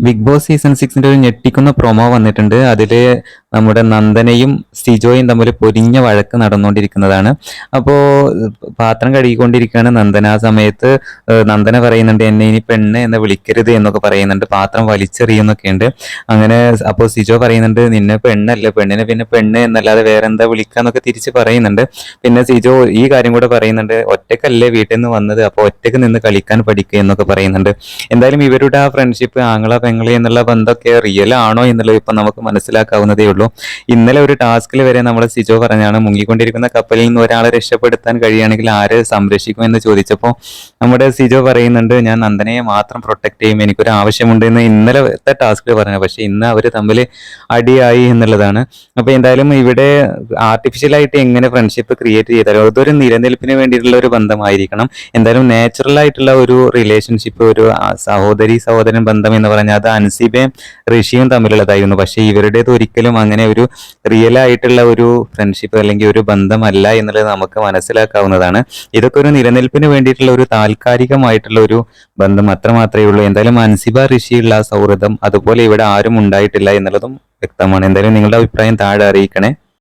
Big boss season സിക്സിന്റെ ഒരു ഞെട്ടിക്കുന്ന promo വന്നിട്ടുണ്ട്. അതിൽ നമ്മുടെ നന്ദനയും സിജോയും തമ്മിൽ പൊരിഞ്ഞ വഴക്ക് നടന്നുകൊണ്ടിരിക്കുന്നതാണ്. അപ്പോൾ പാത്രം കഴുകിക്കൊണ്ടിരിക്കുകയാണ് നന്ദന ആ സമയത്ത്. നന്ദന പറയുന്നുണ്ട് എന്നെ ഇനി പെണ്ണ് എന്ന് വിളിക്കരുത് എന്നൊക്കെ പറയുന്നുണ്ട്. പാത്രം വലിച്ചെറിയുന്നൊക്കെ ഉണ്ട്. അങ്ങനെ അപ്പോൾ സിജോ പറയുന്നുണ്ട് നിന്നെ പെണ്ണല്ല പെണ്ണിനെ പിന്നെ പെണ്ണ് എന്നല്ലാതെ വേറെ എന്താ വിളിക്കാന്നൊക്കെ തിരിച്ച് പറയുന്നുണ്ട്. പിന്നെ സിജോ ഈ കാര്യം കൂടെ പറയുന്നുണ്ട് ഒറ്റക്കല്ലേ വീട്ടിൽ നിന്ന് വന്നത്? അപ്പോൾ ഒറ്റയ്ക്ക് നിന്ന് കളിക്കാൻ പഠിക്കുക എന്നൊക്കെ പറയുന്നുണ്ട്. എന്തായാലും ഇവരുടെ ആ ഫ്രണ്ട്ഷിപ്പ് ആങ്ങള പെങ്ങളി എന്നുള്ള ബന്ധമൊക്കെ റിയൽ ആണോ എന്നുള്ളത് ഇപ്പം നമുക്ക് മനസ്സിലാക്കാവുന്നതേ ഉള്ളൂ. ഇന്നലെ ഒരു ടാസ്കിൽ വരെ നമ്മൾ സിജോ പറഞ്ഞാണ് മുങ്ങിക്കൊണ്ടിരിക്കുന്ന കപ്പലിൽ നിന്ന് ഒരാളെ രക്ഷപ്പെടുത്താൻ കഴിയുകയാണെങ്കിൽ ആരെ സംരക്ഷിക്കും എന്ന് ചോദിച്ചപ്പോൾ നമ്മുടെ സിജോ പറയുന്നുണ്ട് ഞാൻ നന്ദനയെ മാത്രം പ്രൊട്ടക്ട് ചെയ്യും എനിക്കൊരു ആവശ്യമുണ്ട് എന്ന് ഇന്നലത്തെ ടാസ്കിൽ പറഞ്ഞു. പക്ഷേ ഇന്ന് അവർ തമ്മിൽ അടിയായി എന്നുള്ളതാണ്. അപ്പോൾ എന്തായാലും ഇവിടെ ആർട്ടിഫിഷ്യലായിട്ട് എങ്ങനെ ഫ്രണ്ട്ഷിപ്പ് ക്രിയേറ്റ് ചെയ്താലും അതൊരു നിലനിൽപ്പിന് വേണ്ടിയിട്ടുള്ള ഒരു ബന്ധമായിരിക്കണം. എന്തായാലും നാച്ചുറൽ ആയിട്ടുള്ള ഒരു റിലേഷൻഷിപ്പ് ഒരു സഹോദരി സഹോദരൻ ബന്ധം എന്ന് പറഞ്ഞാൽ അത് അൻസിബയും ഋഷിയും തമ്മിലുള്ളതായിരുന്നു. പക്ഷേ ഇവരുടേത് ഒരിക്കലും അങ്ങനെ ഒരു റിയൽ ആയിട്ടുള്ള ഒരു ഫ്രണ്ട്ഷിപ്പ് അല്ലെങ്കിൽ ഒരു ബന്ധമല്ല എന്നുള്ളത് നമുക്ക് മനസ്സിലാക്കാവുന്നതാണ്. ഇതൊക്കെ ഒരു നിലനിൽപ്പിന് വേണ്ടിയിട്ടുള്ള ഒരു താൽക്കാലികമായിട്ടുള്ള ഒരു ബന്ധം അത്ര മാത്രമേ ഉള്ളൂ. എന്തായാലും അൻസിബ ഋഷിയുള്ള സൗഹൃദം അതുപോലെ ഇവിടെ ആരും ഉണ്ടായിട്ടില്ല എന്നുള്ളതും വ്യക്തമാണ്. എന്തായാലും നിങ്ങളുടെ അഭിപ്രായം താഴെ അറിയിക്കണേ.